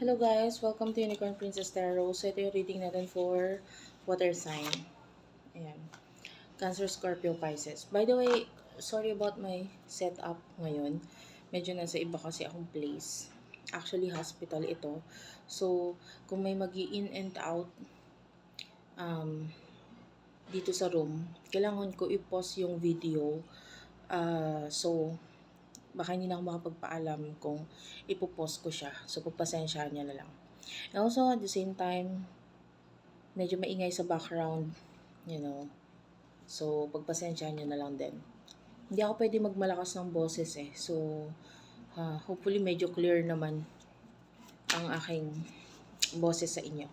Hello guys, welcome to Unicorn Princess Tarot. So ito yung reading natin for water sign. Ayan. Cancer, Scorpio, Pisces. By the way, sorry about my setup ngayon. Medyo nasa iba kasi akong place. Actually, hospital ito. So, kung may mag in and out um, dito sa room, kailangan ko i-pause yung video. Ah, so, baka hindi na ako makapagpaalam kung ipopost ko siya. So, pagpasensyahan niya na lang. And also, at the same time, medyo maingay sa background, you know. So, pagpasensyahan niya na lang din. Hindi ako pwede magmalakas ng boses eh. So, ah, hopefully medyo clear naman ang aking boses sa inyo.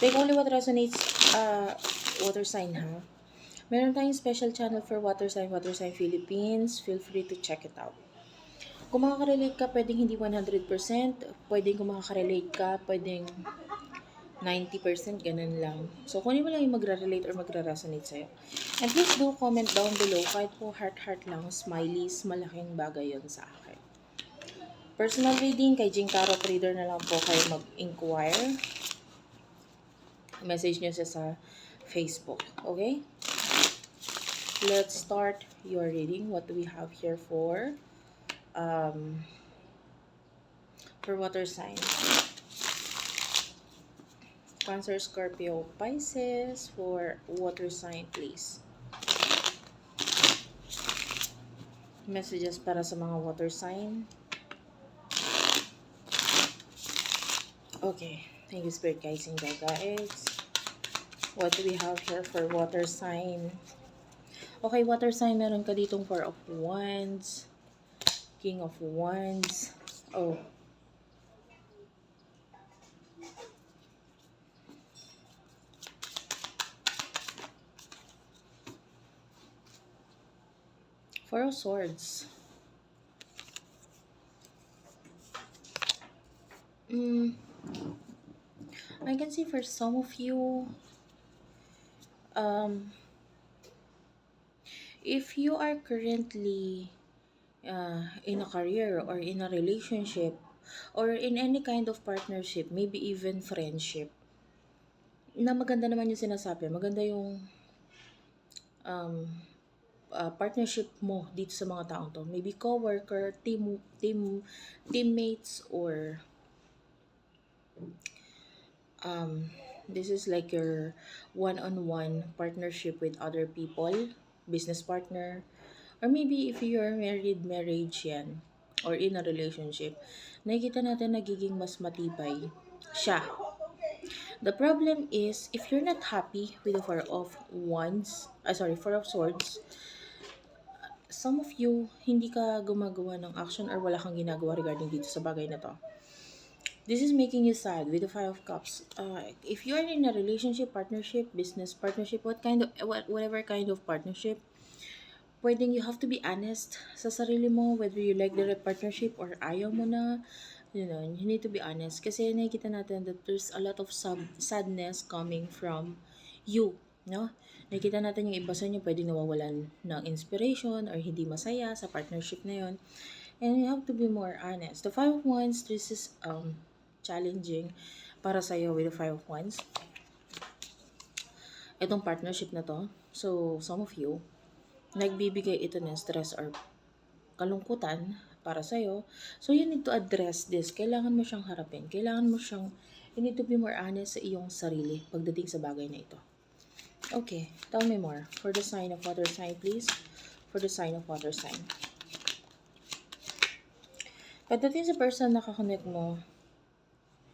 Take only what resonates, uh, water sign ha. Meron tayong special channel for Water Sign, Water Sign Philippines. Feel free to check it out. Kung makaka-relate ka, pwedeng hindi 100%. Pwedeng kung makaka-relate ka, pwedeng 90%, ganun lang. So, kunin mo lang yung magra-relate or magra-resonate sa'yo. And please do comment down below, kahit po heart-heart lang, smileys, malaking bagay yon sa akin. Personal reading, kay Jing Tarot Reader na lang po kayo mag-inquire. Message nyo siya sa Facebook. Okay? Let's start your reading. What do we have here for um, for water sign? Cancer, Scorpio, Pisces for water sign, please. Messages para sa mga water sign. Okay. Thank you, Spirit Guides and Guides. What do we have here for water sign? Okay, water sign, meron ka ditong Four of Wands, King of Wands. Oh. Four of Swords. Mm. I can see for some of you, um, if you are currently uh, in a career or in a relationship or in any kind of partnership, maybe even friendship, na maganda naman yung sinasabi, maganda yung um, uh, partnership mo dito sa mga taong to. Maybe coworker, team, team, teammates, or um, this is like your one-on-one partnership with other people business partner, or maybe if you're married, marriage yan, or in a relationship, nakikita natin nagiging mas matibay siya. The problem is, if you're not happy with the Four of Wands, ah, sorry, Four of Swords, some of you, hindi ka gumagawa ng action or wala kang ginagawa regarding dito sa bagay na to. This is making you sad with the Five of Cups. Uh, if you are in a relationship, partnership, business partnership, what kind of what, whatever kind of partnership, pwedeng you have to be honest sa sarili mo whether you like the partnership or ayaw mo na. You know, you need to be honest kasi nakikita natin that there's a lot of sub- sadness coming from you, no? Nakikita natin yung iba sa inyo pwedeng nawawalan ng inspiration or hindi masaya sa partnership na yon. And you have to be more honest. The Five of Wands, this is um, challenging para sa'yo with the Five of Wands. Itong partnership na to. So, some of you, nagbibigay ito ng stress or kalungkutan para sa'yo. So, you need to address this. Kailangan mo siyang harapin. Kailangan mo siyang, you need to be more honest sa iyong sarili pagdating sa bagay na ito. Okay, tell me more. For the sign of water sign, please. For the sign of water sign. Pagdating sa person na kakonect mo,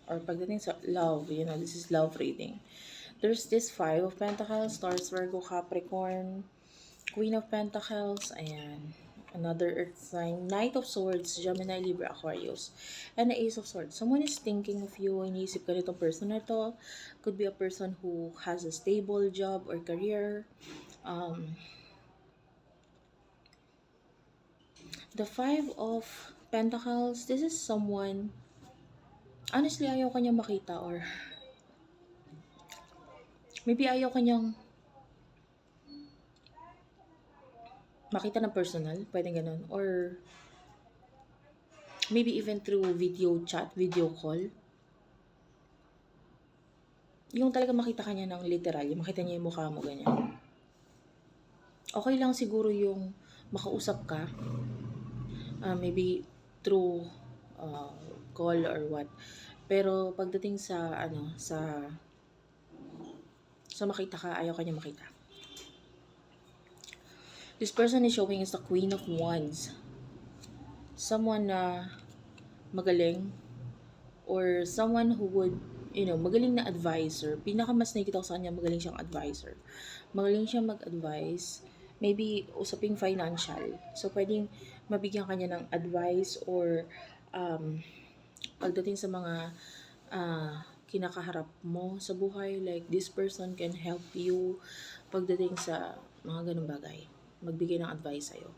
or pagdating sa love, you know, this is love reading. There's this Five of Pentacles, Taurus, Virgo, Capricorn, Queen of Pentacles, ayan. Another Earth sign, Knight of Swords, Gemini, Libra, Aquarius, and the Ace of Swords. Someone is thinking of you, iniisip ka nitong person na to. Could be a person who has a stable job or career. Um, the Five of Pentacles, this is someone, honestly, ayaw kanyang makita or maybe ayaw kanyang makita ng personal, pwedeng ganun, or maybe even through video chat, video call. Yung talaga makita ka niya ng literal, yung makita niya yung mukha mo ganyan. Okay lang siguro yung makausap ka, ah, maybe through uh, call or what. Pero pagdating sa ano, sa sa makita ka, ayaw ka niya makita. This person is showing is the Queen of Wands. Someone na magaling or someone who would, you know, magaling na advisor. Pinaka mas nakikita ko sa kanya, magaling siyang advisor. Magaling siyang mag-advise. Maybe usaping financial. So, pwedeng mabigyan kanya ng advice or um, pagdating sa mga ah, kinakaharap mo sa buhay, like this person can help you pagdating sa mga ganung bagay. Magbigay ng advice sa'yo.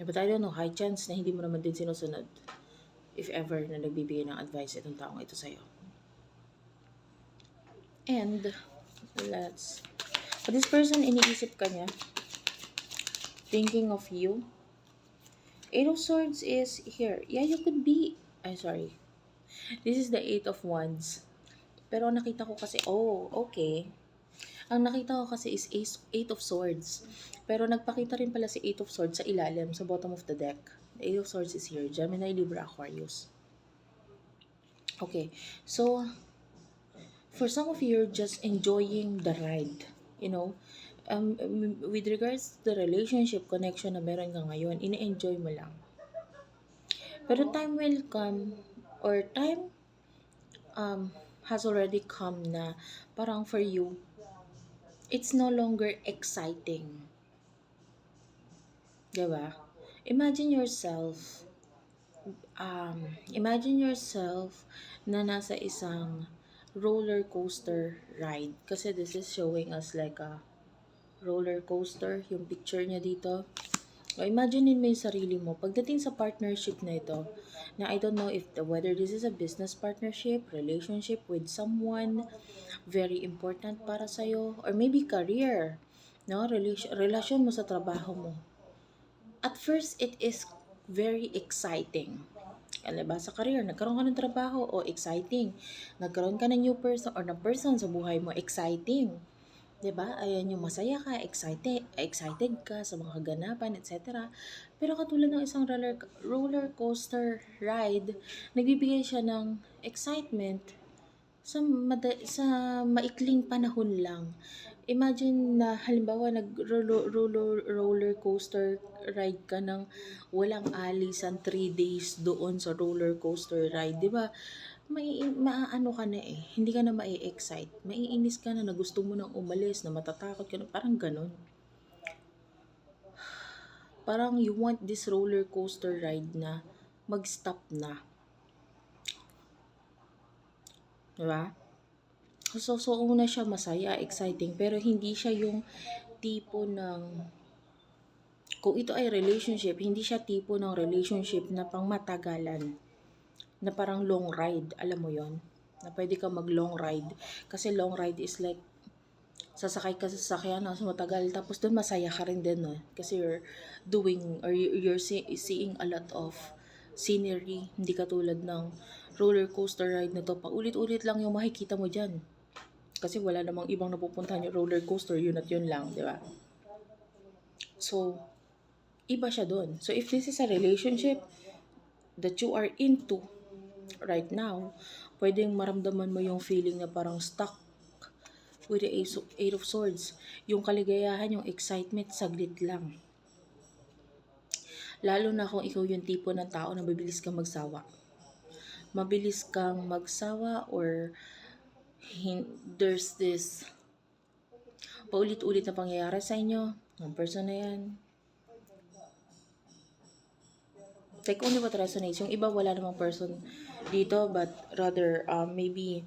But I don't know, high chance na hindi mo naman din sinusunod if ever na nagbibigay ng advice itong taong ito sa'yo. And, let's, but this person, iniisip ka niya, thinking of you. Eight of Swords is here. Yeah, you could be, ay sorry, This is the Eight of Wands. Pero nakita ko kasi, oh, okay. Ang nakita ko kasi is Ace, Eight of Swords. Pero nagpakita rin pala si Eight of Swords sa ilalim, sa bottom of the deck. The Eight of Swords is here. Gemini, Libra, Aquarius. Okay. So, for some of you, you're just enjoying the ride. You know? Um, with regards to the relationship connection na meron ka ngayon, ini-enjoy mo lang. Pero time will come or time um, has already come na parang for you, it's no longer exciting. Diba? Imagine yourself, um, imagine yourself na nasa isang roller coaster ride. Kasi this is showing us like a roller coaster, yung picture niya dito. O, imagine mo yung sarili mo. Pagdating sa partnership na ito, na I don't know if the, whether this is a business partnership, relationship with someone very important para sa'yo, or maybe career, no? Relation, relasyon mo sa trabaho mo. At first, it is very exciting. Alam ba, sa career, nagkaroon ka ng trabaho, o exciting. Nagkaroon ka ng new person or ng person sa buhay mo, exciting. 'Di ba? Ayan yung masaya ka, excited, excited ka sa mga kaganapan, etc. Pero katulad ng isang roller, roller coaster ride, nagbibigay siya ng excitement sa, mada- sa maikling panahon lang. Imagine na halimbawa nag roller, roller, roller coaster ride ka ng walang alisan 3 days doon sa roller coaster ride, 'di ba? Mai maaano ka na eh, hindi ka na mai-excite. Maiinis ka na na gusto mo nang umalis, na matatakot ka na, parang ganun. Parang you want this roller coaster ride na mag-stop na. Diba? So, so una siya masaya, exciting, pero hindi siya yung tipo ng kung ito ay relationship, hindi siya tipo ng relationship na pangmatagalan na parang long ride, alam mo yon na pwede ka mag long ride. Kasi long ride is like sasakay ka sa sasakyan na matagal. Tapos doon masaya ka rin din no? kasi you're doing or you- you're see- seeing a lot of scenery. Hindi katulad ng roller coaster ride na to. Paulit-ulit lang yung makikita mo dyan. Kasi wala namang ibang napupuntahan yung roller coaster yun at yun lang di ba? So iba siya doon so if this is a relationship that you are into right now, pwedeng maramdaman mo yung feeling na parang stuck with the Eight of Swords. Yung kaligayahan, yung excitement, saglit lang. Lalo na kung ikaw yung tipo ng tao na mabilis kang magsawa. Mabilis kang magsawa or there's this paulit-ulit na pangyayari sa inyo, ng person na yan, take only what resonates. Yung iba wala namang person dito but rather um, maybe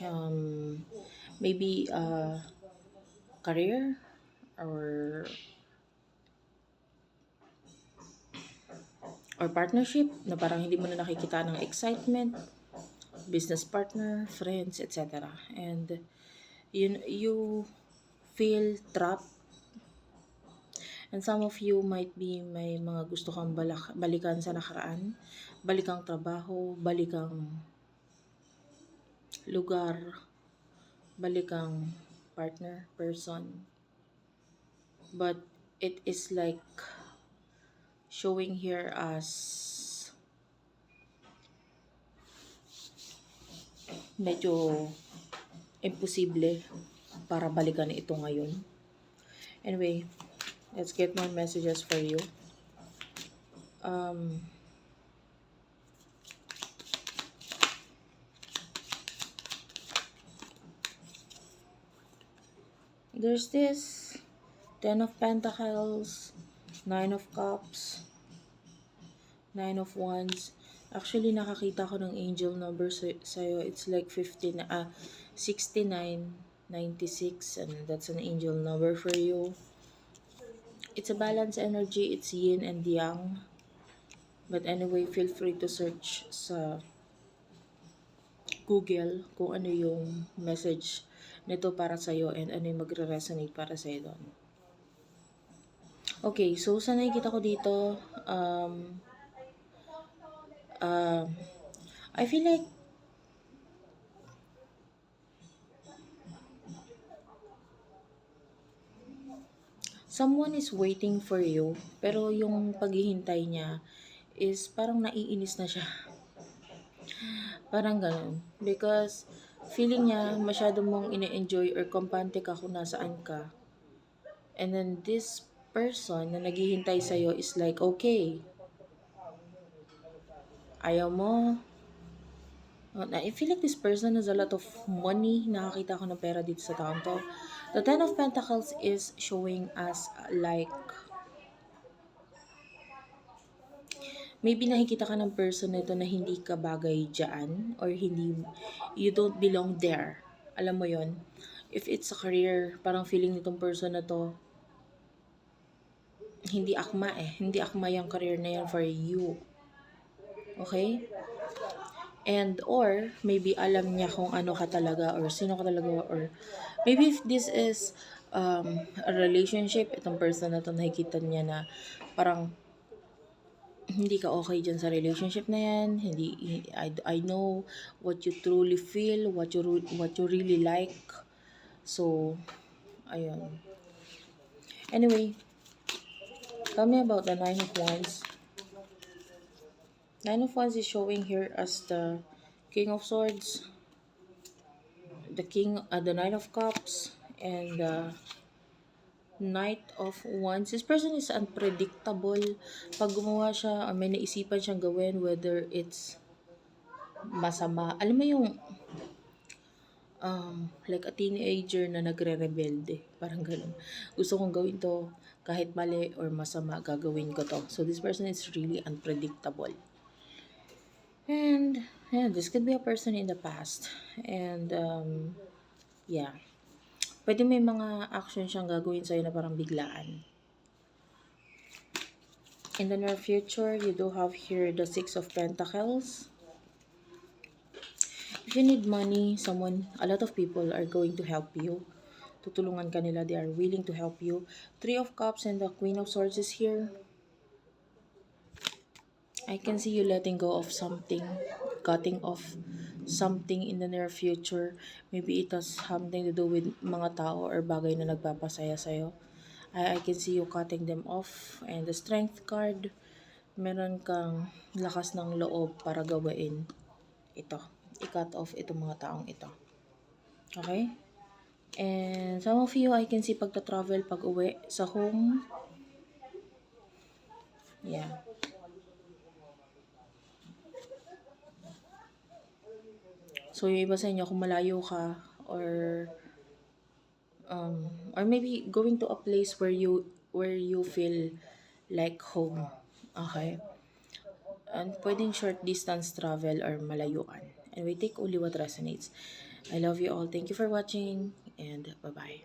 um, maybe uh, career or or partnership na parang hindi mo na nakikita ng excitement business partner friends etc and you you feel trapped And some of you might be may mga gusto kang balak, balikan sa nakaraan, balikang trabaho, balikang lugar, balikang partner, person. But it is like showing here as medyo imposible para balikan ito ngayon. Anyway, let's get more messages for you. Um, there's this Ten of Pentacles, Nine of Cups, Nine of Wands. Actually, nakakita ko ng angel number sa sa'yo. It's like 15, ah, 69, 96, and that's an angel number for you. It's a balance energy. It's yin and yang. But anyway, feel free to search sa Google kung ano yung message nito para sa'yo and ano yung magre-resonate para sa'yo doon. Okay, so sa nakikita ko dito, um, um, I feel like someone is waiting for you, pero yung paghihintay niya is parang naiinis na siya. Parang ganun. Because feeling niya masyado mong ine-enjoy or kampante ka kung nasaan ka. And then this person na naghihintay sa'yo is like, okay, ayaw mo. I feel like this person has a lot of money. Nakakita ko ng pera dito sa taon to. The Ten of Pentacles is showing us uh, like maybe nakikita ka ng person na ito na hindi ka bagay dyan or hindi, you don't belong there. Alam mo yon If it's a career, parang feeling nitong person na to, hindi akma eh. Hindi akma yung career na yan for you. Okay? And or maybe alam niya kung ano ka talaga or sino ka talaga or maybe if this is um, a relationship, itong person na to nakikita niya na parang hindi ka okay dyan sa relationship na yan. Hindi, I, I know what you truly feel, what you, what you really like. So, ayun. Anyway, tell me about the Nine of Wands. Nine of Wands is showing here as the King of Swords, the King, uh, the Nine of Cups, and the Knight of Wands. This person is unpredictable. Pag gumawa siya, or may naisipan siyang gawin, whether it's masama. Alam mo yung, um, like a teenager na nagre-rebelde. Parang ganun. Gusto kong gawin to, kahit mali or masama, gagawin ko to. So, this person is really unpredictable. And, yeah, this could be a person in the past. And, um, yeah. Pwede may mga action siyang gagawin sa'yo na parang biglaan. In the near future, you do have here the Six of Pentacles. If you need money, someone, a lot of people are going to help you. Tutulungan ka nila, they are willing to help you. Three of Cups and the Queen of Swords is here. I can see you letting go of something, cutting off something in the near future. Maybe it has something to do with mga tao or bagay na nagpapasaya sa'yo. I, I can see you cutting them off. And the strength card, meron kang lakas ng loob para gawain ito. I-cut off itong mga taong ito. Okay? And some of you, I can see pagta-travel pag uwi sa home. Yeah. So, yung iba sa inyo, kung malayo ka, or, um, or maybe going to a place where you, where you feel like home. Okay? And pwedeng short distance travel or malayuan. And we take only what resonates. I love you all. Thank you for watching, and bye-bye.